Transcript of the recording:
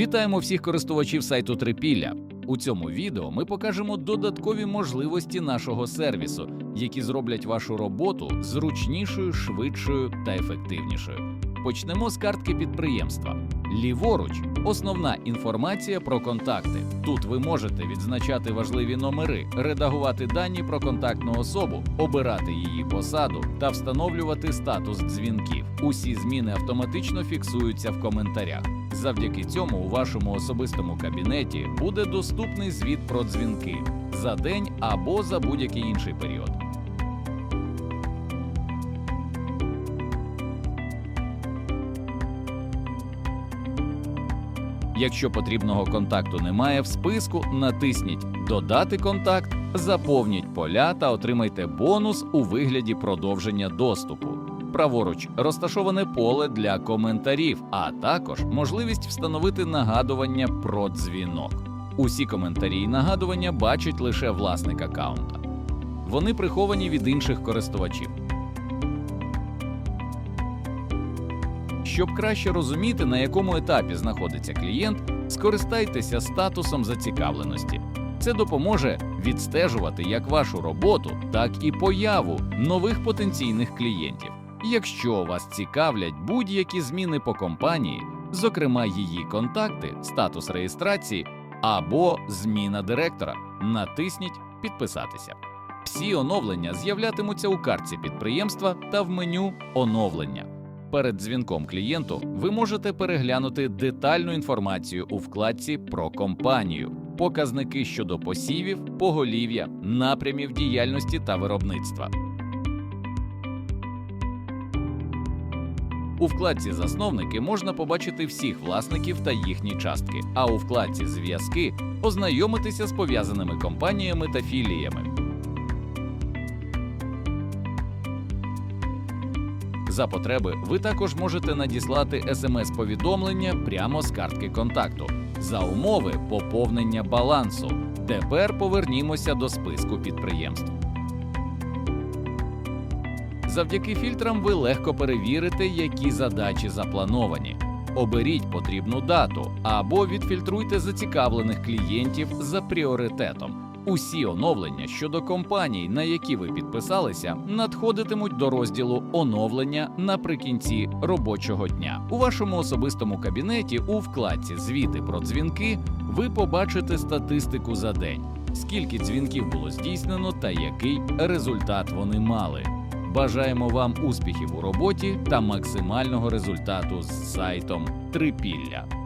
Вітаємо всіх користувачів сайту Трипілля. У цьому відео ми покажемо додаткові можливості нашого сервісу, які зроблять вашу роботу зручнішою, швидшою та ефективнішою. Почнемо з картки підприємства. Ліворуч основна інформація про контакти. Тут ви можете відзначати важливі номери, редагувати дані про контактну особу, обирати її посаду та встановлювати статус дзвінків. Усі зміни автоматично фіксуються в коментарях. Завдяки цьому у вашому особистому кабінеті буде доступний звіт про дзвінки за день або за будь-який інший період. Якщо потрібного контакту немає в списку, натисніть Додати контакт, заповніть поля та отримайте бонус у вигляді продовження доступу. Праворуч розташоване поле для коментарів, а також можливість встановити нагадування про дзвінок. Усі коментарі і нагадування бачить лише власник аккаунта. Вони приховані від інших користувачів. Щоб краще розуміти, на якому етапі знаходиться клієнт, скористайтеся статусом зацікавленості. Це допоможе відстежувати як вашу роботу, так і появу нових потенційних клієнтів. Якщо вас цікавлять будь-які зміни по компанії, зокрема її контакти, статус реєстрації або зміна директора, натисніть Підписатися. Всі оновлення з'являтимуться у картці підприємства та в меню Оновлення. Перед дзвінком клієнту ви можете переглянути детальну інформацію у вкладці про компанію, показники щодо посівів, поголів'я, напрямів діяльності та виробництва. У вкладці Засновники можна побачити всіх власників та їхні частки, а у вкладці Зв'язки ознайомитися з пов'язаними компаніями та філіями. За потреби ви також можете надіслати смс-повідомлення прямо з картки контакту за умови поповнення балансу. Тепер повернімося до списку підприємств. Завдяки фільтрам ви легко перевірите, які задачі заплановані. Оберіть потрібну дату або відфільтруйте зацікавлених клієнтів за пріоритетом. Усі оновлення щодо компаній, на які ви підписалися, надходитимуть до розділу оновлення наприкінці робочого дня. У вашому особистому кабінеті у вкладці Звіти про дзвінки ви побачите статистику за день, скільки дзвінків було здійснено та який результат вони мали. Бажаємо вам успіхів у роботі та максимального результату з сайтом Трипілля.